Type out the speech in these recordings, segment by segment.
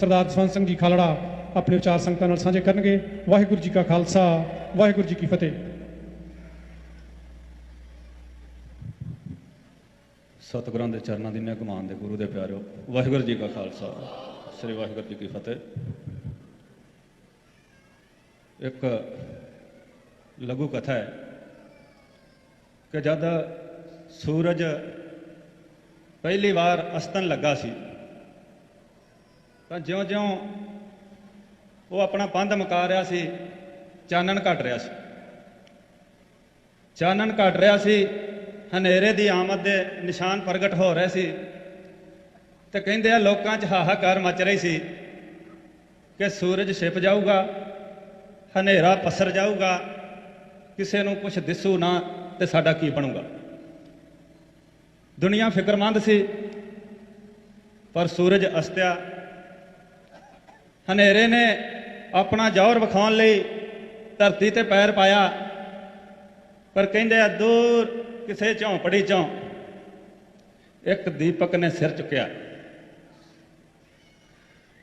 ਸਰਦਾਰ ਜਸਵੰਤ ਸਿੰਘ ਜੀ ਖਾਲੜਾ ਆਪਣੇ ਵਿਚਾਰ ਸੰਗਤਾਂ ਨਾਲ ਸਾਂਝੇ ਕਰਨਗੇ। ਵਾਹਿਗੁਰੂ ਜੀ ਕਾ ਖਾਲਸਾ, ਵਾਹਿਗੁਰੂ ਜੀ ਕੀ ਫਤਿਹ। ਸਤਿਗੁਰਾਂ ਦੇ ਚਰਨਾਂ ਦੀ ਨਿਗਮਾਨ ਦੇ ਗੁਰੂ ਦੇ ਪਿਆਰਿਓ, ਵਾਹਿਗੁਰੂ ਜੀ ਕਾ ਖਾਲਸਾ, ਸ੍ਰੀ ਵਾਹਿਗੁਰੂ ਜੀ ਕੀ ਫਤਿਹ। ਇੱਕ ਲਘੂ ਕਥਾ ਹੈ ਕਿ ਜਦ ਸੂਰਜ ਪਹਿਲੀ ਵਾਰ ਅਸਤਨ ਲੱਗਾ ਸੀ ਤਾਂ ਜਿਉਂ-ਜਿਉਂ ਉਹ ਆਪਣਾ ਪੰਧ ਮੁਕਾ ਰਿਹਾ ਸੀ, ਚਾਨਣ ਘਟ ਰਿਹਾ ਸੀ। ਚਾਨਣ ਘਟ ਰਿਹਾ ਸੀ, ਹਨੇਰੇ ਦੀ ਆਮਦ ਦੇ ਨਿਸ਼ਾਨ ਪ੍ਰਗਟ ਹੋ ਰਹੇ ਸੀ ਤੇ ਕਹਿੰਦੇ ਆ, ਲੋਕਾਂ 'ਚ ਹਾਹਾਕਾਰ ਮਚ ਰਹੀ ਸੀ ਕਿ ਸੂਰਜ ਛਿਪ ਜਾਊਗਾ, ਹਨੇਰਾ ਪਸਰ ਜਾਊਗਾ, ਕਿਸੇ ਨੂੰ ਕੁਝ ਦਿਸੂ ਨਾ ਤੇ ਸਾਡਾ ਕੀ ਬਣੂਗਾ। ਦੁਨੀਆ ਫਿਕਰਮੰਦ ਸੀ, ਪਰ ਸੂਰਜ ਅਸਤਿਆ ਹਨੇਰੇ ਨੇ ਆਪਣਾ ਜ਼ੋਰ ਵਿਖਾਉਣ ਲਈ ਧਰਤੀ ਤੇ ਪੈਰ ਪਾਇਆ, ਪਰ ਕਹਿੰਦੇ ਆ, ਦੂਰ ਕਿਸੇ ਝੌਂਪੜੀ ਚੋਂ ਇੱਕ ਦੀਪਕ ਨੇ ਸਿਰ ਚੁੱਕਿਆ।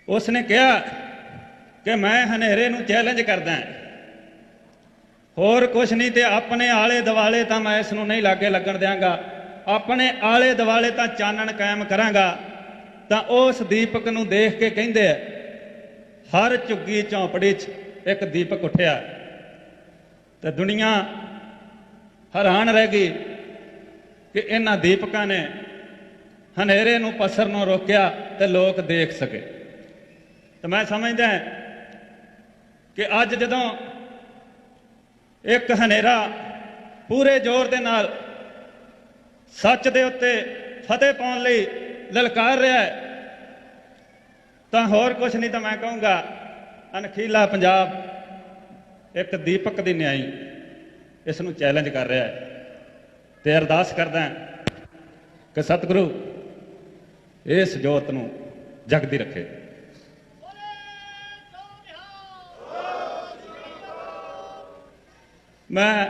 ਉਸ ਨੇ ਕਿਹਾ ਕਿ ਮੈਂ ਹਨੇਰੇ ਨੂੰ ਚੈਲੰਜ ਕਰਦਾ ਹੋਰ ਕੁਛ ਨਹੀਂ ਤੇ ਆਪਣੇ ਆਲੇ ਦਿਵਾਲੇ ਤਾਂ ਮੈਂ ਇਸ ਨੂੰ ਨਹੀਂ ਲਾਗੇ ਲੱਗਣ ਦਿਆਂਗਾ। ਆਪਣੇ ਆਲੇ ਦਿਵਾਲੇ ਤਾਂ ਚਾਨਣ ਕਾਇਮ ਕਰਾਂਗਾ। ਤਾਂ ਉਸ ਦੀਪਕ ਨੂੰ ਦੇਖ ਕੇ ਕਹਿੰਦੇ ਆ ਹਰ ਝੁੱਗੀ ਝੌਂਪੜੀ 'ਚ ਇੱਕ ਦੀਪਕ ਉੱਠਿਆ। ਤੇ ਦੁਨੀਆ ਹੈਰਾਨ ਰਹਿ ਗਈ ਕਿ ਇਹਨਾਂ ਦੀਪਕਾਂ ਨੇ ਹਨੇਰੇ ਨੂੰ ਪਸਰ ਨੂੰ ਰੋਕਿਆ ਤੇ ਲੋਕ ਦੇਖ ਸਕੇ। ਤੇ ਮੈਂ ਸਮਝਦਾ ਕਿ ਅੱਜ ਜਦੋਂ ਇੱਕ ਹਨੇਰਾ ਪੂਰੇ ਜ਼ੋਰ ਦੇ ਨਾਲ ਸੱਚ ਦੇ ਉੱਤੇ ਫਤਿਹ ਪਾਉਣ ਲਈ ਲਲਕਾਰ ਰਿਹਾ ਹੈ ਤਾਂ ਹੋਰ ਕੁਝ ਨਹੀਂ ਤਾਂ ਮੈਂ ਕਹੂੰਗਾ ਅਨਖੀਲਾ ਪੰਜਾਬ ਇੱਕ ਦੀਪਕ ਦੀ ਨਿਆਈ ਇਸ ਨੂੰ ਚੈਲੰਜ ਕਰ ਰਿਹਾ ਹੈ ਤੇ ਅਰਦਾਸ ਕਰਦਾ ਕਿ ਸਤਿਗੁਰੂ ਇਸ ਜੋਤ ਨੂੰ ਜਗਦੀ ਰੱਖੇ। ਮੈਂ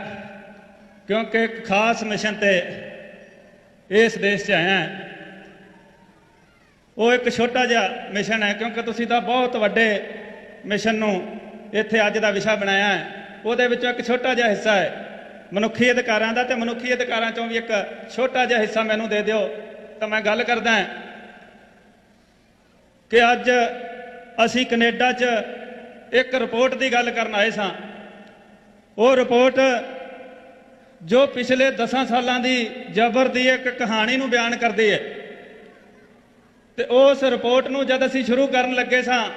ਕਿਉਂਕਿ ਇੱਕ ਖਾਸ ਮਿਸ਼ਨ ਤੇ ਇਸ ਦੇਸ਼ 'ਚ ਆਇਆ ਹਾਂ ਉਹ ਇੱਕ ਛੋਟਾ ਜਿਹਾ ਮਿਸ਼ਨ ਹੈ, ਕਿਉਂਕਿ ਤੁਸੀਂ ਤਾਂ ਬਹੁਤ ਵੱਡੇ ਮਿਸ਼ਨ ਨੂੰ ਇੱਥੇ ਅੱਜ ਦਾ ਵਿਸ਼ਾ ਬਣਾਇਆ ਹੈ। ਉਹਦੇ ਵਿੱਚੋਂ ਇੱਕ ਛੋਟਾ ਜਿਹਾ ਹਿੱਸਾ ਹੈ। ਮਨੁੱਖੀ ਅਧਿਕਾਰਾਂ ਦਾ ਤੇ ਮਨੁੱਖੀ ਅਧਿਕਾਰਾਂ ਚੋਂ ਵੀ ਇੱਕ ਛੋਟਾ ਜਿਹਾ ਹਿੱਸਾ ਮੈਨੂੰ ਦੇ ਦਿਓ, ਤਾਂ ਮੈਂ ਗੱਲ ਕਰਦਾ ਕਿ ਅੱਜ ਅਸੀਂ ਕੈਨੇਡਾ 'ਚ ਇੱਕ ਰਿਪੋਰਟ ਦੀ ਗੱਲ ਕਰਨ ਆਏ ਸਾਂ। ਉਹ ਰਿਪੋਰਟ ਜੋ ਪਿਛਲੇ 10 ਸਾਲਾਂ ਦੀ ਜ਼ਬਰ ਦੀ ਇੱਕ ਕਹਾਣੀ ਨੂੰ ਬਿਆਨ ਕਰਦੀ ਹੈ। ਤੇ ਉਸ ਰਿਪੋਰਟ ਨੂੰ ਜਦ ਅਸੀਂ ਸ਼ੁਰੂ ਕਰਨ ਲੱਗੇ ਸਾਂ,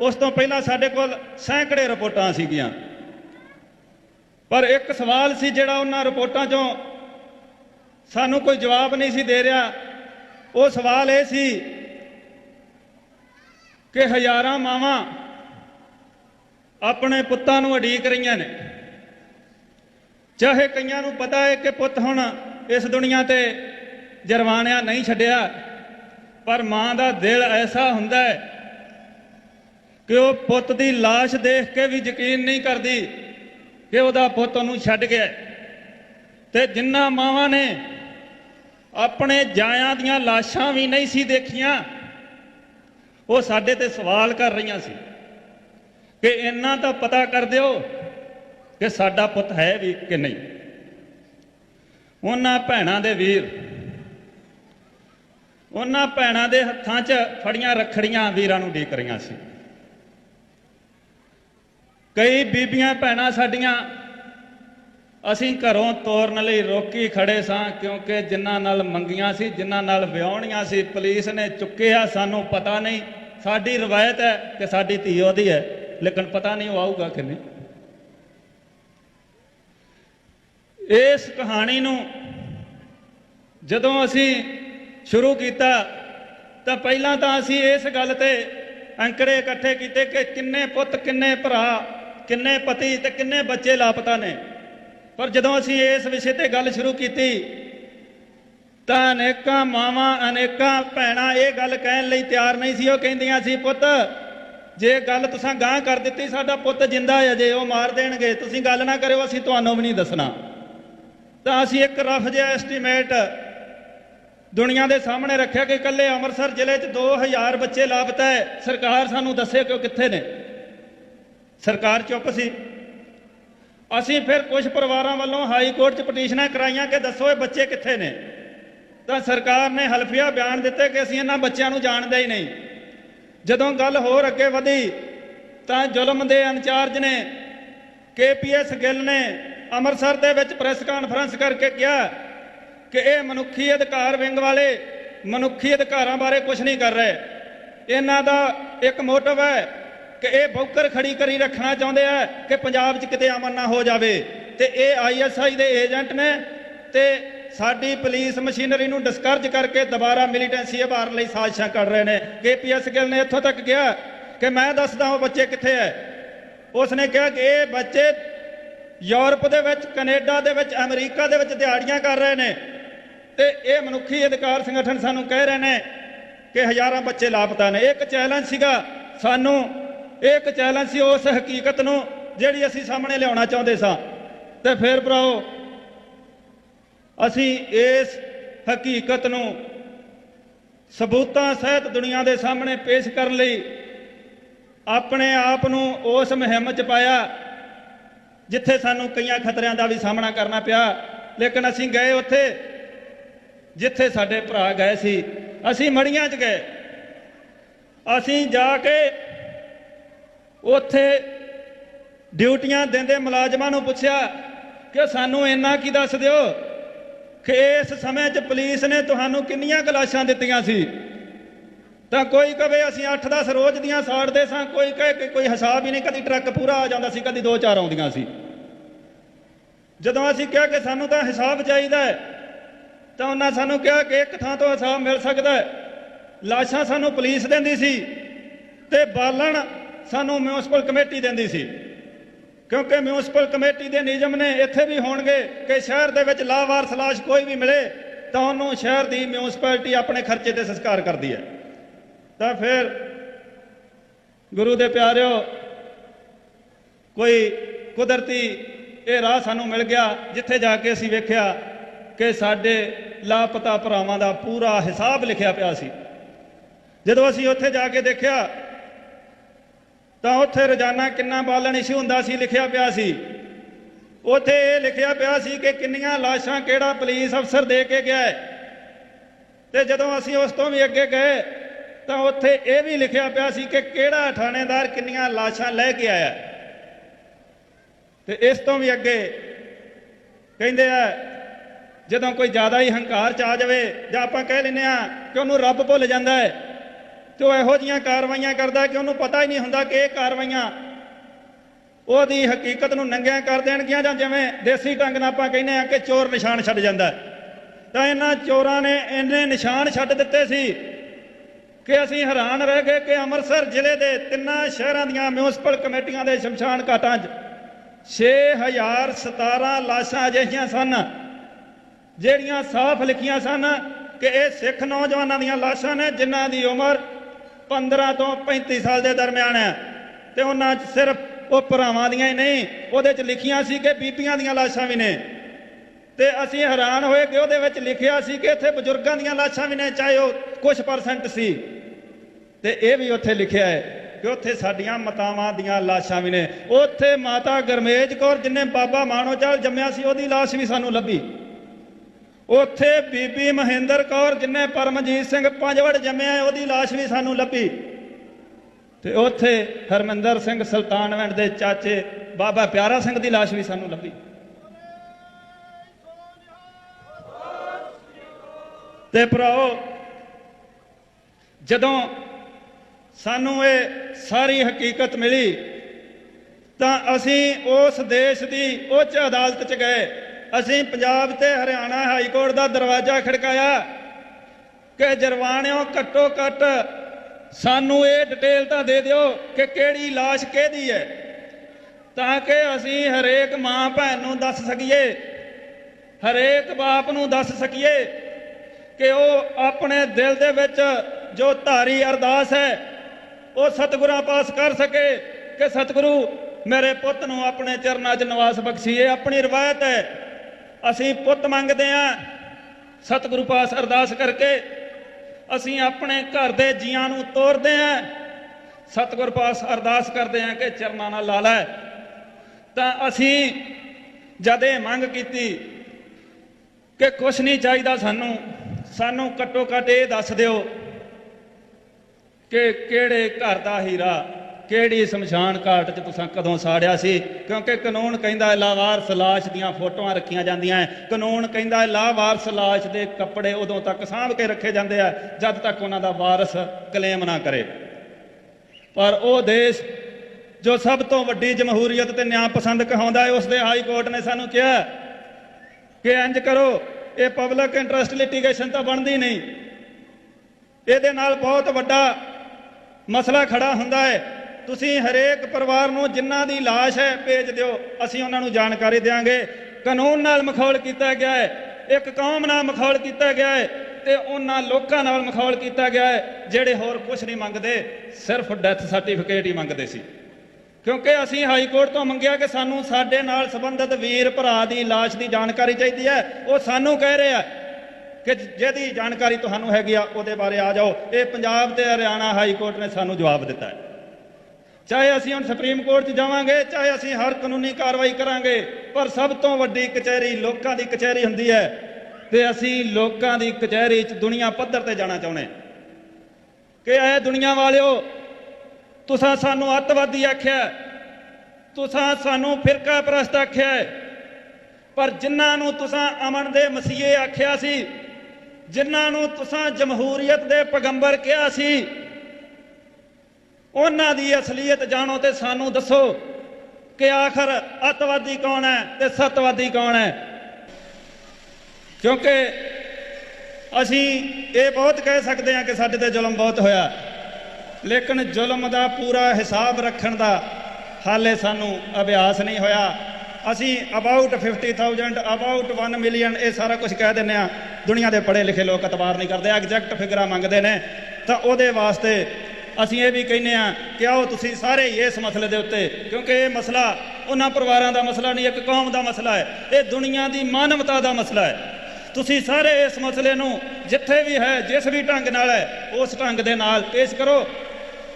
ਉਸ ਤੋਂ ਪਹਿਲਾਂ ਸਾਡੇ ਕੋਲ ਸੈਂਕੜੇ ਰਿਪੋਰਟਾਂ ਸੀਗੀਆਂ। ਪਰ ਇੱਕ ਸਵਾਲ ਸੀ ਜਿਹੜਾ ਉਹਨਾਂ ਰਿਪੋਰਟਾਂ 'ਚੋਂ ਸਾਨੂੰ ਕੋਈ ਜਵਾਬ ਨਹੀਂ ਸੀ ਦੇ ਰਿਹਾ। ਉਹ ਸਵਾਲ ਇਹ ਸੀ ਕਿ ਹਜ਼ਾਰਾਂ ਮਾਵਾਂ ਆਪਣੇ ਪੁੱਤਾਂ ਨੂੰ ਉਡੀਕ ਰਹੀਆਂ ਨੇ। ਚਾਹੇ ਕਈਆਂ ਨੂੰ ਪਤਾ ਹੈ ਕਿ ਪੁੱਤ ਹੁਣ ਇਸ ਦੁਨੀਆ ਤੇ ਜਰਵਾਣਿਆ ਨਹੀਂ ਛੱਡਿਆ। ਪਰ ਮਾਂ ਦਾ ਦਿਲ ਐਸਾ ਹੁੰਦਾ ਹੈ ਕਿ ਉਹ ਪੁੱਤ ਦੀ লাশ ਦੇਖ ਕੇ ਵੀ ਯਕੀਨ ਨਹੀਂ ਕਰਦੀ ਕਿ ਉਹਦਾ ਪੁੱਤ ਉਹਨੂੰ ਛੱਡ ਗਿਆ ਤੇ ਜਿੰਨਾ ਮਾਵਾਂ ਨੇ ਆਪਣੇ ਜਾਇਆਂ ਦੀਆਂ ਲਾਸ਼ਾਂ ਵੀ ਨਹੀਂ ਸੀ ਦੇਖੀਆਂ, ਉਹ ਸਾਡੇ ਤੇ ਸਵਾਲ ਕਰ ਰਹੀਆਂ ਸੀ ਕਿ ਇੰਨਾ ਤਾਂ ਪਤਾ ਕਰ ਦਿਓ ਕਿ ਸਾਡਾ ਪੁੱਤ ਹੈ ਵੀ ਕਿ ਨਹੀਂ। ਉਹਨਾਂ ਭੈਣਾਂ ਦੇ ਵੀਰ ਉਹਨਾਂ ਭੈਣਾਂ ਦੇ ਹੱਥਾਂ 'ਚ ਫੜੀਆਂ ਰੱਖੜੀਆਂ ਵੀਰਾਂ ਨੂੰ ਢੀਕ ਰਹੀਆਂ ਸੀ। ਕਈ ਬੀਬੀਆਂ ਭੈਣਾਂ ਸਾਡੀਆਂ, ਅਸੀਂ ਘਰੋਂ ਤੋਰਨ ਲਈ ਰੋਕੀ ਖੜੇ ਸਾਂ ਕਿਉਂਕਿ ਜਿਨ੍ਹਾਂ ਨਾਲ ਮੰਗੀਆਂ ਸੀ, ਜਿਨ੍ਹਾਂ ਨਾਲ ਵਿਆਹਣੀਆਂ ਸੀ, ਪੁਲਿਸ ਨੇ ਚੁੱਕਿਆ, ਸਾਨੂੰ ਪਤਾ ਨਹੀਂ। ਸਾਡੀ ਰਵਾਇਤ ਹੈ ਕਿ ਸਾਡੀ ਧੀ ਉਹਦੀ ਹੈ, ਲੇਕਿਨ ਪਤਾ ਨਹੀਂ ਉਹ ਆਊਗਾ ਕਿ ਨਹੀਂ। ਇਸ ਕਹਾਣੀ ਨੂੰ ਜਦੋਂ ਅਸੀਂ ਸ਼ੁਰੂ ਕੀਤਾ, ਤਾਂ ਪਹਿਲਾਂ ਤਾਂ ਅਸੀਂ ਇਸ ਗੱਲ ਤੇ ਅੰਕੜੇ ਇਕੱਠੇ ਕੀਤੇ ਕਿ ਕਿੰਨੇ ਪੁੱਤ, ਕਿੰਨੇ ਭਰਾ, ਕਿੰਨੇ ਪਤੀ ਤੇ ਕਿੰਨੇ ਬੱਚੇ ਲਾਪਤਾ ਨੇ। ਪਰ ਜਦੋਂ ਅਸੀਂ ਇਸ ਵਿਸ਼ੇ ਤੇ ਗੱਲ ਸ਼ੁਰੂ ਕੀਤੀ, ਤਾਂ ਅਨੇਕਾਂ ਮਾਵਾਂ, ਅਨੇਕਾਂ ਭੈਣਾਂ ਇਹ ਗੱਲ ਕਹਿਣ ਲਈ ਤਿਆਰ ਨਹੀਂ ਸੀ। ਉਹ ਕਹਿੰਦੀਆਂ ਸੀ, ਪੁੱਤ, ਜੇ ਗੱਲ ਤੁਸੀਂ ਗਾਂ ਕਰ ਦਿੱਤੀ, ਸਾਡਾ ਪੁੱਤ ਜਿੰਦਾ ਹੈ, ਜੇ ਉਹ ਮਾਰ ਦੇਣਗੇ, ਤੁਸੀਂ ਗੱਲ ਨਾ ਕਰਿਓ, ਅਸੀਂ ਤੁਹਾਨੂੰ ਵੀ ਨਹੀਂ ਦੱਸਣਾ। ਤਾਂ ਅਸੀਂ ਇੱਕ ਰਫ ਜਿਹਾ ਐਸਟੀਮੇਟ ਦੁਨੀਆ ਦੇ ਸਾਹਮਣੇ ਰੱਖਿਆ ਕਿ ਇਕੱਲੇ ਅੰਮ੍ਰਿਤਸਰ ਜ਼ਿਲ੍ਹੇ 'ਚ 2000 ਬੱਚੇ ਲਾਪਤਾ ਹੈ। ਸਰਕਾਰ ਸਾਨੂੰ ਦੱਸੇ ਕਿ ਉਹ ਕਿੱਥੇ ਨੇ। ਸਰਕਾਰ ਚੁੱਪ ਸੀ। ਅਸੀਂ ਫਿਰ ਕੁਝ ਪਰਿਵਾਰਾਂ ਵੱਲੋਂ ਹਾਈ ਕੋਰਟ 'ਚ ਪਟੀਸ਼ਨਾਂ ਕਰਾਈਆਂ ਕਿ ਦੱਸੋ ਇਹ ਬੱਚੇ ਕਿੱਥੇ ਨੇ। ਤਾਂ ਸਰਕਾਰ ਨੇ ਹਲਫੀਆ ਬਿਆਨ ਦਿੱਤੇ ਕਿ ਅਸੀਂ ਇਹਨਾਂ ਬੱਚਿਆਂ ਨੂੰ ਜਾਣਦੇ ਹੀ ਨਹੀਂ। ਜਦੋਂ ਗੱਲ ਹੋਰ ਅੱਗੇ ਵਧੀ, ਤਾਂ ਜ਼ੁਲਮ ਦੇ ਇੰਚਾਰਜ ਨੇ ਕੇਪੀਐਸ ਗਿੱਲ ਨੇ ਅੰਮ੍ਰਿਤਸਰ ਦੇ ਵਿੱਚ ਪ੍ਰੈਸ ਕਾਨਫਰੰਸ ਕਰਕੇ ਕਿਹਾ ਕਿ ਇਹ ਮਨੁੱਖੀ ਅਧਿਕਾਰ ਵਿੰਗ ਵਾਲੇ ਮਨੁੱਖੀ ਅਧਿਕਾਰਾਂ ਬਾਰੇ ਕੁਝ ਨਹੀਂ ਕਰ ਰਹੇ। ਇਹਨਾਂ ਦਾ ਇੱਕ ਮੋਟਿਵ ਹੈ ਕਿ ਇਹ ਬੌਕਰ ਖੜੀ ਕਰੀ ਰੱਖਣਾ ਚਾਹੁੰਦੇ ਆ ਕਿ ਪੰਜਾਬ 'ਚ ਕਿਤੇ ਅਮਨ ਨਾ ਹੋ ਜਾਵੇ। ਤੇ ਇਹ ਆਈਐਸਆਈ ਦੇ ਏਜੰਟ ਨੇ ਤੇ ਸਾਡੀ ਪੁਲਿਸ ਮਸ਼ੀਨਰੀ ਨੂੰ ਡਿਸਕਰਜ ਕਰਕੇ ਦੁਬਾਰਾ ਮਿਲੀਟੈਂਸੀ ਉਭਾਰਨ ਲਈ ਸਾਜ਼ਿਸ਼ਾਂ ਕਰ ਰਹੇ ਨੇ। ਕੇਪੀਐਸ ਗਿੱਲ ਨੇ ਇੱਥੋਂ ਤੱਕ ਕਿਹਾ ਕਿ ਮੈਂ ਦੱਸਦਾ ਹਾਂ ਬੱਚੇ ਕਿੱਥੇ ਹੈ। ਉਸਨੇ ਕਿਹਾ ਕਿ ਇਹ ਬੱਚੇ ਯੂਰਪ ਦੇ ਵਿੱਚ, ਕੈਨੇਡਾ ਦੇ ਵਿੱਚ, ਅਮਰੀਕਾ ਦੇ ਵਿੱਚ ਦਿਹਾੜੀਆਂ ਕਰ ਰਹੇ ਨੇ। ਤੇ ਇਹ ਮਨੁੱਖੀ ਅਧਿਕਾਰ ਸੰਗਠਨ ਸਾਨੂੰ ਕਹਿ ਰਹੇ ਨੇ ਕਿ ਹਜ਼ਾਰਾਂ ਬੱਚੇ ਲਾਪਤਾ ਨੇ। ਇੱਕ ਚੈਲੰਜ ਸੀਗਾ ਸਾਨੂੰ ਇਹ ਇੱਕ ਚੈਲੰਜ ਸੀ ਉਸ ਹਕੀਕਤ ਨੂੰ ਜਿਹੜੀ ਅਸੀਂ ਸਾਹਮਣੇ ਲਿਆਉਣਾ ਚਾਹੁੰਦੇ ਸਾਂ। ਤੇ ਫਿਰ ਭਰਾਓ, ਅਸੀਂ ਇਸ ਹਕੀਕਤ ਨੂੰ ਸਬੂਤਾਂ ਸਹਿਤ ਦੁਨੀਆ ਦੇ ਸਾਹਮਣੇ ਪੇਸ਼ ਕਰਨ ਲਈ ਆਪਣੇ ਆਪ ਨੂੰ ਉਸ ਮੁਹਿੰਮ 'ਚ ਪਾਇਆ, ਜਿੱਥੇ ਸਾਨੂੰ ਕਈਆਂ ਖਤਰਿਆਂ ਦਾ ਵੀ ਸਾਹਮਣਾ ਕਰਨਾ ਪਿਆ। ਲੇਕਿਨ ਅਸੀਂ ਗਏ ਉੱਥੇ ਜਿੱਥੇ ਸਾਡੇ ਭਰਾ ਗਏ ਸੀ, ਅਸੀਂ ਮੜੀਆਂ 'ਚ ਗਏ। ਅਸੀਂ ਜਾ ਕੇ ਉੱਥੇ ਡਿਊਟੀਆਂ ਦਿੰਦੇ ਮੁਲਾਜ਼ਮਾਂ ਨੂੰ ਪੁੱਛਿਆ ਕਿ ਸਾਨੂੰ ਇੰਨਾ ਕੀ ਦੱਸ ਦਿਓ ਕਿ ਇਸ ਸਮੇਂ 'ਚ ਪੁਲਿਸ ਨੇ ਤੁਹਾਨੂੰ ਕਿੰਨੀਆਂ ਕਲਾਸ਼ਾਂ ਦਿੱਤੀਆਂ ਸੀ। ਤਾਂ ਕੋਈ ਕਵੇ ਅਸੀਂ 8-10 ਰੋਜ਼ ਦੀਆਂ ਸਾੜਦੇ ਸਾਂ, ਕੋਈ ਕਹੇ ਕਿ ਕੋਈ ਹਿਸਾਬ ਹੀ ਨਹੀਂ, ਕਦੀ ਟਰੱਕ ਪੂਰਾ ਆ ਜਾਂਦਾ ਸੀ, ਕਦੀ 2-4 ਆਉਂਦੀਆਂ ਸੀ। ਜਦੋਂ ਅਸੀਂ ਕਿਹਾ ਕਿ ਸਾਨੂੰ ਤਾਂ ਹਿਸਾਬ ਚਾਹੀਦਾ ਹੈ ਤਾਂ ਉਹਨਾਂ ਸਾਨੂੰ ਕਿਹਾ ਕਿ ਇੱਕ ਥਾਂ ਤੋਂ ਹਿਸਾਬ ਮਿਲ ਸਕਦਾ ਹੈ। ਲਾਸ਼ਾਂ ਸਾਨੂੰ ਪੁਲਿਸ ਦਿੰਦੀ ਸੀ ਤੇ ਬਾਲਣ ਸਾਨੂੰ ਮਿਊਨਿਸਪਲ ਕਮੇਟੀ ਦਿੰਦੀ ਸੀ। ਕਿਉਂਕਿ ਮਿਊਨਿਸਪਲ ਕਮੇਟੀ ਦੇ ਨਿਯਮ ਨੇ ਇੱਥੇ ਵੀ ਹੋਣਗੇ ਕਿ ਸ਼ਹਿਰ ਦੇ ਵਿੱਚ ਲਾਵਾਰਸ ਲਾਸ਼ ਕੋਈ ਵੀ ਮਿਲੇ ਤਾਂ ਉਹਨੂੰ ਸ਼ਹਿਰ ਦੀ ਮਿਊਨਿਸਪੈਲਿਟੀ ਆਪਣੇ ਖਰਚੇ ਤੇ ਸੰਸਕਾਰ ਕਰਦੀ ਹੈ। ਤਾਂ ਫਿਰ ਗੁਰੂ ਦੇ ਪਿਆਰਿਓ, ਕੋਈ ਕੁਦਰਤੀ ਇਹ ਰਾਹ ਸਾਨੂੰ ਮਿਲ ਗਿਆ ਜਿੱਥੇ ਜਾ ਕੇ ਅਸੀਂ ਵੇਖਿਆ ਕਿ ਸਾਡੇ ਲਾਪਤਾ ਭਰਾਵਾਂ ਦਾ ਪੂਰਾ ਹਿਸਾਬ ਲਿਖਿਆ ਪਿਆ ਸੀ। ਜਦੋਂ ਅਸੀਂ ਉੱਥੇ ਜਾ ਕੇ ਦੇਖਿਆ, ਤਾਂ ਉੱਥੇ ਰੋਜ਼ਾਨਾ ਕਿੰਨਾ ਬਾਲਣ ਇਸ਼ੂ ਹੁੰਦਾ ਸੀ ਲਿਖਿਆ ਪਿਆ ਸੀ। ਉੱਥੇ ਇਹ ਲਿਖਿਆ ਪਿਆ ਸੀ ਕਿ ਕਿੰਨੀਆਂ ਲਾਸ਼ਾਂ ਕਿਹੜਾ ਪੁਲਿਸ ਅਫਸਰ ਦੇ ਕੇ ਗਿਆ ਹੈ। ਤੇ ਜਦੋਂ ਅਸੀਂ ਉਸ ਤੋਂ ਵੀ ਅੱਗੇ ਗਏ, ਤਾਂ ਉੱਥੇ ਇਹ ਵੀ ਲਿਖਿਆ ਪਿਆ ਸੀ ਕਿ ਕਿਹੜਾ ਥਾਣੇਦਾਰ ਕਿੰਨੀਆਂ ਲਾਸ਼ਾਂ ਲੈ ਕੇ ਆਇਆ। ਤੇ ਇਸ ਤੋਂ ਵੀ ਅੱਗੇ ਕਹਿੰਦੇ ਆ ਜਦੋਂ ਕੋਈ ਜ਼ਿਆਦਾ ਹੀ ਹੰਕਾਰ ਚ ਆ ਜਾਵੇ ਜਾਂ ਆਪਾਂ ਕਹਿ ਲੈਨੇ ਆ ਕਿ ਉਹਨੂੰ ਰੱਬ ਭੁੱਲ ਜਾਂਦਾ ਹੈ, ਤੇ ਉਹ ਇਹੋ ਜੀਆਂ ਕਾਰਵਾਈਆਂ ਕਰਦਾ ਕਿ ਉਹਨੂੰ ਪਤਾ ਹੀ ਨਹੀਂ ਹੁੰਦਾ ਕਿ ਇਹ ਕਾਰਵਾਈਆਂ ਉਹਦੀ ਹਕੀਕਤ ਨੂੰ ਨੰਗਿਆਂ ਕਰ ਦੇਣਗੀਆਂ ਜਾਂ ਜਿਵੇਂ ਦੇਸੀ ਢੰਗ ਨਾਲ ਆਪਾਂ ਕਹਿੰਦੇ ਆ ਕਿ ਚੋਰ ਨਿਸ਼ਾਨ ਛੱਡ ਜਾਂਦਾ ਤਾਂ ਇਹਨਾਂ ਚੋਰਾਂ ਨੇ ਇੰਨੇ ਨਿਸ਼ਾਨ ਛੱਡ ਦਿੱਤੇ ਸੀ ਕਿ ਅਸੀਂ ਹੈਰਾਨ ਰਹਿ ਗਏ ਕਿ ਅੰਮ੍ਰਿਤਸਰ ਜ਼ਿਲ੍ਹੇ ਦੇ ਤਿੰਨਾਂ ਸ਼ਹਿਰਾਂ ਦੀਆਂ ਮਿਊਨਿਸਪਲ ਕਮੇਟੀਆਂ ਦੇ ਸ਼ਮਸ਼ਾਨ ਘਾਟਾਂ 'ਚ 6017 ਲਾਸ਼ਾਂ ਅਜਿਹੀਆਂ ਸਨ ਜਿਹੜੀਆਂ ਸਾਫ਼ ਲਿਖੀਆਂ ਸਨ ਕਿ ਇਹ ਸਿੱਖ ਨੌਜਵਾਨਾਂ ਦੀਆਂ ਲਾਸ਼ਾਂ ਨੇ, ਜਿਨ੍ਹਾਂ ਦੀ ਉਮਰ 15 ਤੋਂ 35 ਸਾਲ ਦੇ ਦਰਮਿਆਨ ਹੈ। ਤੇ ਉਹਨਾਂ 'ਚ ਸਿਰਫ ਉਹ ਭਰਾਵਾਂ ਦੀਆਂ ਹੀ ਨਹੀਂ, ਉਹਦੇ 'ਚ ਲਿਖੀਆਂ ਸੀ ਕਿ ਬੀਬੀਆਂ ਦੀਆਂ ਲਾਸ਼ਾਂ ਵੀ ਨੇ। ਤੇ ਅਸੀਂ ਹੈਰਾਨ ਹੋਏ ਕਿ ਉਹਦੇ ਵਿੱਚ ਲਿਖਿਆ ਸੀ ਕਿ ਇੱਥੇ ਬਜ਼ੁਰਗਾਂ ਦੀਆਂ ਲਾਸ਼ਾਂ ਵੀ ਨੇ, ਚਾਹੇ ਉਹ ਕੁਝ ਪਰਸੈਂਟ ਸੀ। ਤੇ ਇਹ ਵੀ ਉੱਥੇ ਲਿਖਿਆ ਹੈ ਕਿ ਉੱਥੇ ਸਾਡੀਆਂ ਮਾਤਾਵਾਂ ਦੀਆਂ ਲਾਸ਼ਾਂ ਵੀ ਨੇ। ਉੱਥੇ ਮਾਤਾ ਗਰਮੇਜ ਕੌਰ, ਜਿਨੇ ਬਾਬਾ ਮਾਣੋਚਾਲ ਜੰਮਿਆ ਸੀ, ਉਹਦੀ ਲਾਸ਼ ਵੀ ਸਾਨੂੰ ਲੱਭੀ। ਉੱਥੇ ਬੀਬੀ ਮਹਿੰਦਰ ਕੌਰ ਜਿਨੇ ਪਰਮਜੀਤ ਸਿੰਘ ਪੰਜਵੜ ਜੰਮਿਆ ਉਹਦੀ ਲਾਸ਼ ਵੀ ਸਾਨੂੰ ਲੱਭੀ। ਤੇ ਉੱਥੇ ਹਰਮਿੰਦਰ ਸਿੰਘ ਸੁਲਤਾਨਵਿੰਡ ਦੇ ਚਾਚੇ ਬਾਬਾ ਪਿਆਰਾ ਸਿੰਘ ਦੀ ਲਾਸ਼ ਵੀ ਸਾਨੂੰ ਲੱਭੀ। ਤੇ ਭਰਾਓ ਜਦੋਂ ਸਾਨੂੰ ਇਹ ਸਾਰੀ ਹਕੀਕਤ ਮਿਲੀ, ਤਾਂ ਅਸੀਂ ਉਸ ਦੇਸ਼ ਦੀ ਉੱਚ ਅਦਾਲਤ 'ਚ ਗਏ। ਅਸੀਂ ਪੰਜਾਬ ਤੇ ਹਰਿਆਣਾ ਹਾਈ ਕੋਰਟ ਦਾ ਦਰਵਾਜ਼ਾ ਖੜਕਾਇਆ ਕਿ ਜਰਵਾਣਿਓ, ਘੱਟੋ ਘੱਟ ਸਾਨੂੰ ਇਹ ਡਿਟੇਲ ਤਾਂ ਦੇ ਦਿਓ ਕਿ ਕਿਹੜੀ ਲਾਸ਼ ਕਿਹਦੀ ਹੈ, ਤਾਂ ਕਿ ਅਸੀਂ ਹਰੇਕ ਮਾਂ ਭੈਣ ਨੂੰ ਦੱਸ ਸਕੀਏ, ਹਰੇਕ ਬਾਪ ਨੂੰ ਦੱਸ ਸਕੀਏ ਕਿ ਉਹ ਆਪਣੇ ਦਿਲ ਦੇ ਵਿੱਚ ਜੋ ਧਾਰੀ ਅਰਦਾਸ ਹੈ, ਉਹ ਸਤਿਗੁਰਾਂ ਪਾਸ ਕਰ ਸਕੇ ਕਿ ਸਤਿਗੁਰੂ ਮੇਰੇ ਪੁੱਤ ਨੂੰ ਆਪਣੇ ਚਰਨਾਂ 'ਚ ਨਿਵਾਸ ਬਖਸ਼ੀਏ, ਆਪਣੀ ਰਵਾਇਤ ਹੈ ਅਸੀਂ ਪੁੱਤ ਮੰਗਦੇ ਆਂ ਸਤਿਗੁਰੂ ਪਾਸ ਅਰਦਾਸ ਕਰਕੇ ਅਸੀਂ ਆਪਣੇ ਘਰ ਦੇ ਜੀਆਂ ਨੂੰ ਤੋਰਦੇ ਆਂ ਸਤਿਗੁਰ ਪਾਸ ਅਰਦਾਸ ਕਰਦੇ ਆਂ ਕਿ ਚਰਨਾਂ ਨਾਲ ਲਾ ਲੈ ਤਾਂ ਅਸੀਂ ਜਦ ਇਹ ਮੰਗ ਕੀਤੀ ਕਿ ਕੁਛ ਨਹੀਂ ਚਾਹੀਦਾ ਸਾਨੂੰ ਸਾਨੂੰ ਘੱਟੋ ਘੱਟ ਇਹ ਦੱਸ ਦਿਓ ਕਿ ਕਿਹੜੇ ਘਰ ਦਾ ਹੀਰਾ ਕਿਹੜੀ ਸ਼ਮਸ਼ਾਨ ਘਾਟ 'ਚ ਤੁਸੀਂ ਕਦੋਂ ਸਾੜਿਆ ਸੀ? ਕਿਉਂਕਿ ਕਾਨੂੰਨ ਕਹਿੰਦਾ ਹੈ ਲਾਵਾਰਸ ਲਾਸ਼ ਦੀਆਂ ਫੋਟੋਆਂ ਰੱਖੀਆਂ ਜਾਂਦੀਆਂ ਹੈ। ਕਾਨੂੰਨ ਕਹਿੰਦਾ ਹੈ ਲਾਵਾਰਸ ਲਾਸ਼ ਦੇ ਕੱਪੜੇ ਉਦੋਂ ਤੱਕ ਸਾਂਭ ਕੇ ਰੱਖੇ ਜਾਂਦੇ ਆ, ਜਦ ਤੱਕ ਉਹਨਾਂ ਦਾ ਵਾਰਸ ਕਲੇਮ ਨਾ ਕਰੇ। ਪਰ ਉਹ ਦੇਸ਼ ਜੋ ਸਭ ਤੋਂ ਵੱਡੀ ਜਮਹੂਰੀਅਤ ਤੇ ਨਿਆਂ ਪਸੰਦ ਕਹਾਉਂਦਾ ਹੈ, ਉਸ ਦੇ ਹਾਈ ਕੋਰਟ ਨੇ ਸਾਨੂੰ ਕਿਹਾ ਕਿ ਇੰਜ ਕਰੋ, ਇਹ ਪਬਲਿਕ ਇੰਟਰਸਟ ਲਿਟੀਗੇਸ਼ਨ ਤਾਂ ਬਣਦੀ ਨਹੀਂ। ਇਹਦੇ ਨਾਲ ਬਹੁਤ ਵੱਡਾ ਮਸਲਾ ਖੜਾ ਹੁੰਦਾ ਹੈ। ਤੁਸੀਂ ਹਰੇਕ ਪਰਿਵਾਰ ਨੂੰ ਜਿਨ੍ਹਾਂ ਦੀ ਲਾਸ਼ ਹੈ ਭੇਜ ਦਿਓ, ਅਸੀਂ ਉਹਨਾਂ ਨੂੰ ਜਾਣਕਾਰੀ ਦੇਵਾਂਗੇ ਕਾਨੂੰਨ ਨਾਲ ਮਖੌਲ ਕੀਤਾ ਗਿਆ ਹੈ, ਇੱਕ ਕੌਮ ਨਾਲ ਮਖੌਲ ਕੀਤਾ ਗਿਆ ਹੈ ਤੇ ਉਹਨਾਂ ਲੋਕਾਂ ਨਾਲ ਮਖੌਲ ਕੀਤਾ ਗਿਆ ਹੈ, ਜਿਹੜੇ ਹੋਰ ਕੁਝ ਨਹੀਂ ਮੰਗਦੇ, ਸਿਰਫ ਡੈਥ ਸਰਟੀਫਿਕੇਟ ਹੀ ਮੰਗਦੇ ਸੀ। ਕਿਉਂਕਿ ਅਸੀਂ ਹਾਈ ਕੋਰਟ ਤੋਂ ਮੰਗਿਆ ਕਿ ਸਾਨੂੰ ਸਾਡੇ ਨਾਲ ਸੰਬੰਧਿਤ ਵੀਰ ਭਰਾ ਦੀ ਲਾਸ਼ ਦੀ ਜਾਣਕਾਰੀ ਚਾਹੀਦੀ ਹੈ। ਉਹ ਸਾਨੂੰ ਕਹਿ ਰਿਹਾ ਕਿ ਜਿਹਦੀ ਜਾਣਕਾਰੀ ਤੁਹਾਨੂੰ ਹੈਗੀ ਆ, ਉਹਦੇ ਬਾਰੇ ਆ ਜਾਓ। ਇਹ ਪੰਜਾਬ ਤੇ ਹਰਿਆਣਾ ਹਾਈ ਕੋਰਟ ਨੇ ਸਾਨੂੰ ਜਵਾਬ ਦਿੱਤਾ ਹੈ। ਚਾਹੇ ਅਸੀਂ ਹੁਣ ਸੁਪਰੀਮ ਕੋਰਟ 'ਚ ਜਾਵਾਂਗੇ, ਚਾਹੇ ਅਸੀਂ ਹਰ ਕਾਨੂੰਨੀ ਕਾਰਵਾਈ ਕਰਾਂਗੇ, ਪਰ ਸਭ ਤੋਂ ਵੱਡੀ ਕਚਹਿਰੀ ਲੋਕਾਂ ਦੀ ਕਚਹਿਰੀ ਹੁੰਦੀ ਹੈ ਤੇ ਅਸੀਂ ਲੋਕਾਂ ਦੀ ਕਚਹਿਰੀ 'ਚ ਦੁਨੀਆ ਪੱਧਰ ਤੇ ਜਾਣਾ ਚਾਹੁੰਦੇ ਕਿ ਇਹ ਦੁਨੀਆ ਵਾਲਿਓ, ਤੁਸੀਂ ਸਾਨੂੰ ਅੱਤਵਾਦੀ ਆਖਿਆ, ਤੁਸੀਂ ਸਾਨੂੰ ਫਿਰਕਾ ਪ੍ਰਸਤ ਆਖਿਆ ਹੈ। ਪਰ ਜਿਨ੍ਹਾਂ ਨੂੰ ਤੁਸੀਂ ਅਮਨ ਦੇ ਮਸੀਹੇ ਆਖਿਆ ਸੀ, ਜਿਨ੍ਹਾਂ ਨੂੰ ਤੁਸੀਂ ਜਮਹੂਰੀਅਤ ਦੇ ਪੈਗੰਬਰ ਕਿਹਾ ਸੀ ਉਹਨਾਂ ਦੀ ਅਸਲੀਅਤ ਜਾਣੋ ਤੇ ਸਾਨੂੰ ਦੱਸੋ ਕਿ ਆਖਰ ਅੱਤਵਾਦੀ ਕੌਣ ਹੈ ਤੇ ਸਤਵਾਦੀ ਕੌਣ ਹੈ। ਕਿਉਂਕਿ ਅਸੀਂ ਇਹ ਬਹੁਤ ਕਹਿ ਸਕਦੇ ਹਾਂ ਕਿ ਸਾਡੇ ਤੇ ਜ਼ੁਲਮ ਬਹੁਤ ਹੋਇਆ। ਲੇਕਿਨ ਜ਼ੁਲਮ ਦਾ ਪੂਰਾ ਹਿਸਾਬ ਰੱਖਣ ਦਾ ਹਾਲੇ ਸਾਨੂੰ ਅਭਿਆਸ ਨਹੀਂ ਹੋਇਆ। ਅਸੀਂ ਅਬਾਊਟ 50000 ਅਬਾਊਟ 1 ਮਿਲੀਅਨ ਇਹ ਸਾਰਾ ਕੁਝ ਕਹਿ ਦਿੰਦੇ ਆ ਦੁਨੀਆ ਦੇ ਪੜ੍ਹੇ ਲਿਖੇ ਲੋਕ ਇਤਬਾਰ ਨਹੀਂ ਕਰਦੇ ਐਗਜ਼ੈਕਟ ਫਿਗਰਾਂ ਮੰਗਦੇ ਨੇ। ਤਾਂ ਉਹਦੇ ਵਾਸਤੇ ਅਸੀਂ ਇਹ ਵੀ ਕਹਿੰਦੇ ਆ ਕਿ ਆਓ ਤੁਸੀਂ ਸਾਰੇ ਇਸ ਮਸਲੇ ਦੇ ਉੱਤੇ, ਕਿਉਂਕਿ ਇਹ ਮਸਲਾ ਉਹਨਾਂ ਪਰਿਵਾਰਾਂ ਦਾ ਮਸਲਾ ਨਹੀਂ, ਇੱਕ ਕੌਮ ਦਾ ਮਸਲਾ ਹੈ। ਇਹ ਦੁਨੀਆ ਦੀ ਮਾਨਵਤਾ ਦਾ ਮਸਲਾ ਹੈ। ਤੁਸੀਂ ਸਾਰੇ ਇਸ ਮਸਲੇ ਨੂੰ ਜਿੱਥੇ ਵੀ ਹੈ, ਜਿਸ ਵੀ ਢੰਗ ਨਾਲ ਹੈ, ਉਸ ਢੰਗ ਦੇ ਨਾਲ ਪੇਸ਼ ਕਰੋ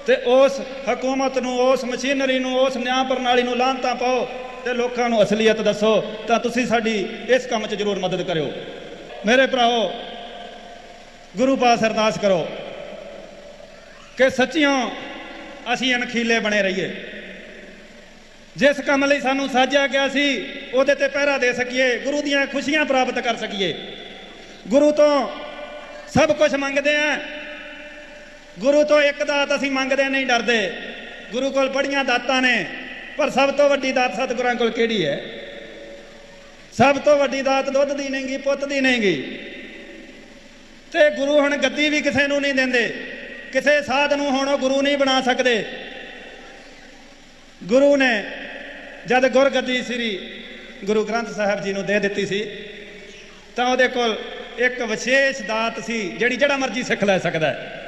ਤੇ ਉਸ ਹਕੂਮਤ ਨੂੰ, ਉਸ ਮਸ਼ੀਨਰੀ ਨੂੰ, ਉਸ ਨਿਆਂ ਪ੍ਰਣਾਲੀ ਨੂੰ ਲਾਂਤਾ ਪਾਓ ਤੇ ਲੋਕਾਂ ਨੂੰ ਅਸਲੀਅਤ ਦੱਸੋ, ਤਾਂ ਤੁਸੀਂ ਸਾਡੀ ਇਸ ਕੰਮ 'ਚ ਜ਼ਰੂਰ ਮਦਦ ਕਰਿਓ। ਮੇਰੇ ਭਰਾਓ ਗੁਰੂ ਪਾਸ ਅਰਦਾਸ ਕਰੋ। ਕਿ ਸੱਚੀਆਂ ਅਸੀਂ ਅਣਖੀਲੇ ਬਣੇ ਰਹੀਏ। ਜਿਸ ਕੰਮ ਲਈ ਸਾਨੂੰ ਸਾਜਿਆ ਗਿਆ ਸੀ, ਉਹਦੇ ਤੇ ਪਹਿਰਾ ਦੇ ਸਕੀਏ, ਗੁਰੂ ਦੀਆਂ ਖੁਸ਼ੀਆਂ ਪ੍ਰਾਪਤ ਕਰ ਸਕੀਏ। ਗੁਰੂ ਤੋਂ ਸਭ ਕੁਝ ਮੰਗਦੇ ਆਂ। ਗੁਰੂ ਤੋਂ ਇੱਕ ਦਾਤ ਅਸੀਂ ਮੰਗਦੇ ਨਹੀਂ ਡਰਦੇ। ਗੁਰੂ ਕੋਲ ਬੜੀਆਂ ਦਾਤਾਂ ਨੇ, ਪਰ ਸਭ ਤੋਂ ਵੱਡੀ ਦਾਤ ਸਤਿਗੁਰਾਂ ਕੋਲ ਕਿਹੜੀ ਹੈ? ਸਭ ਤੋਂ ਵੱਡੀ ਦਾਤ ਦੁੱਧ ਦੀ ਨਹੀਂਗੀ, ਪੁੱਤ ਦੀ ਨਹੀਂਗੀ। ਤੇ ਗੁਰੂ ਹੁਣ ਗੱਦੀ ਵੀ ਕਿਸੇ ਨੂੰ ਨਹੀਂ ਦਿੰਦੇ। ਕਿਸੇ ਸਾਧ ਨੂੰ ਹੁਣ ਉਹ ਗੁਰੂ ਨਹੀਂ ਬਣਾ ਸਕਦੇ। ਗੁਰੂ ਨੇ ਜਦ ਗੁਰਗੱਦੀ ਸ੍ਰੀ ਗੁਰੂ ਗ੍ਰੰਥ ਸਾਹਿਬ ਜੀ ਨੂੰ ਦੇ ਦਿੱਤੀ ਸੀ, ਤਾਂ ਉਹਦੇ ਕੋਲ ਇੱਕ ਵਿਸ਼ੇਸ਼ ਦਾਤ ਸੀ, ਜਿਹੜੀ ਜਿਹੜਾ ਮਰਜ਼ੀ ਸਿੱਖ ਲੈ ਸਕਦਾ ਹੈ।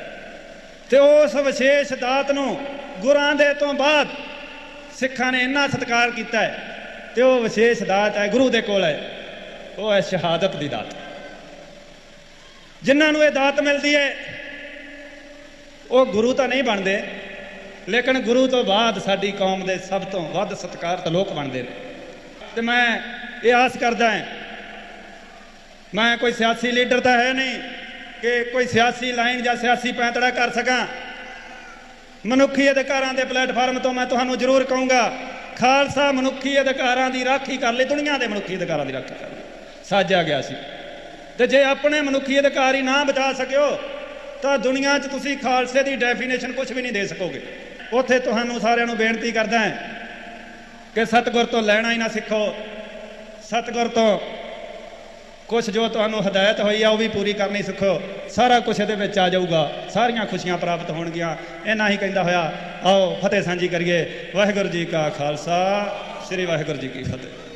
ਤੇ ਉਸ ਵਿਸ਼ੇਸ਼ ਦਾਤ ਨੂੰ ਗੁਰਾਂ ਦੇ ਤੋਂ ਬਾਅਦ ਸਿੱਖਾਂ ਨੇ ਇੰਨਾ ਸਤਿਕਾਰ ਕੀਤਾ ਹੈ, ਤੇ ਉਹ ਵਿਸ਼ੇਸ਼ ਦਾਤ ਹੈ, ਗੁਰੂ ਦੇ ਕੋਲ ਹੈ। ਉਹ ਹੈ ਸ਼ਹਾਦਤ ਦੀ ਦਾਤ। ਜਿਨ੍ਹਾਂ ਨੂੰ ਇਹ ਦਾਤ ਮਿਲਦੀ ਹੈ ਉਹ ਗੁਰੂ ਤਾਂ ਨਹੀਂ ਬਣਦੇ, ਲੇਕਿਨ ਗੁਰੂ ਤੋਂ ਬਾਅਦ ਸਾਡੀ ਕੌਮ ਦੇ ਸਭ ਤੋਂ ਵੱਧ ਸਤਿਕਾਰਤ ਲੋਕ ਬਣਦੇ ਨੇ। ਤੇ ਮੈਂ ਇਹ ਆਸ ਕਰਦਾ ਹਾਂ, ਮੈਂ ਕੋਈ ਸਿਆਸੀ ਲੀਡਰ ਤਾਂ ਹੈ ਨਹੀਂ ਕਿ ਕੋਈ ਸਿਆਸੀ ਲਾਈਨ ਜਾਂ ਸਿਆਸੀ ਪੈਂਤੜਾ ਕਰ ਸਕਾਂ। ਮਨੁੱਖੀ ਅਧਿਕਾਰਾਂ ਦੇ ਪਲੇਟਫਾਰਮ ਤੋਂ ਮੈਂ ਤੁਹਾਨੂੰ ਜ਼ਰੂਰ ਕਹੂੰਗਾ, ਖਾਲਸਾ ਮਨੁੱਖੀ ਅਧਿਕਾਰਾਂ ਦੀ ਰਾਖੀ ਕਰ ਲਈ, ਦੁਨੀਆ ਦੇ ਮਨੁੱਖੀ ਅਧਿਕਾਰਾਂ ਦੀ ਰਾਖੀ ਕਰ ਲਈ। ਸਾਜਿਆ ਗਿਆ ਸੀ। ਤੇ ਜੇ ਆਪਣੇ ਮਨੁੱਖੀ ਅਧਿਕਾਰ ਹੀ ਨਾ ਬਚਾ ਸਕਿਓ ਤਾਂ ਦੁਨੀਆ 'ਚ ਤੁਸੀਂ ਖਾਲਸੇ ਦੀ ਡੈਫੀਨੇਸ਼ਨ ਕੁਝ ਵੀ ਨਹੀਂ ਦੇ ਸਕੋਗੇ। ਉੱਥੇ ਤੁਹਾਨੂੰ ਸਾਰਿਆਂ ਨੂੰ ਬੇਨਤੀ ਕਰਦਾ ਹਾਂ ਕਿ ਸਤਿਗੁਰ ਤੋਂ ਲੈਣਾ ਹੀ ਨਾ ਸਿੱਖੋ। ਸਤਿਗੁਰ ਤੋਂ ਕੁਝ ਜੋ ਤੁਹਾਨੂੰ ਹਦਾਇਤ ਹੋਈ ਆ, ਉਹ ਵੀ ਪੂਰੀ ਕਰਨੀ ਸਿੱਖੋ। ਸਾਰਾ ਕੁਝ ਇਹਦੇ ਵਿੱਚ ਆ ਜਾਊਗਾ। ਸਾਰੀਆਂ ਖੁਸ਼ੀਆਂ ਪ੍ਰਾਪਤ ਹੋਣਗੀਆਂ। ਇਹਨਾਂ ਹੀ ਕਹਿੰਦਾ ਹੋਇਆ। ਆਓ, ਫਤਿਹ ਸਾਂਝੀ ਕਰੀਏ। ਵਾਹਿਗੁਰੂ ਜੀ ਕਾ ਖਾਲਸਾ। ਸ੍ਰੀ ਵਾਹਿਗੁਰੂ ਜੀ ਕੀ ਫਤਿਹ।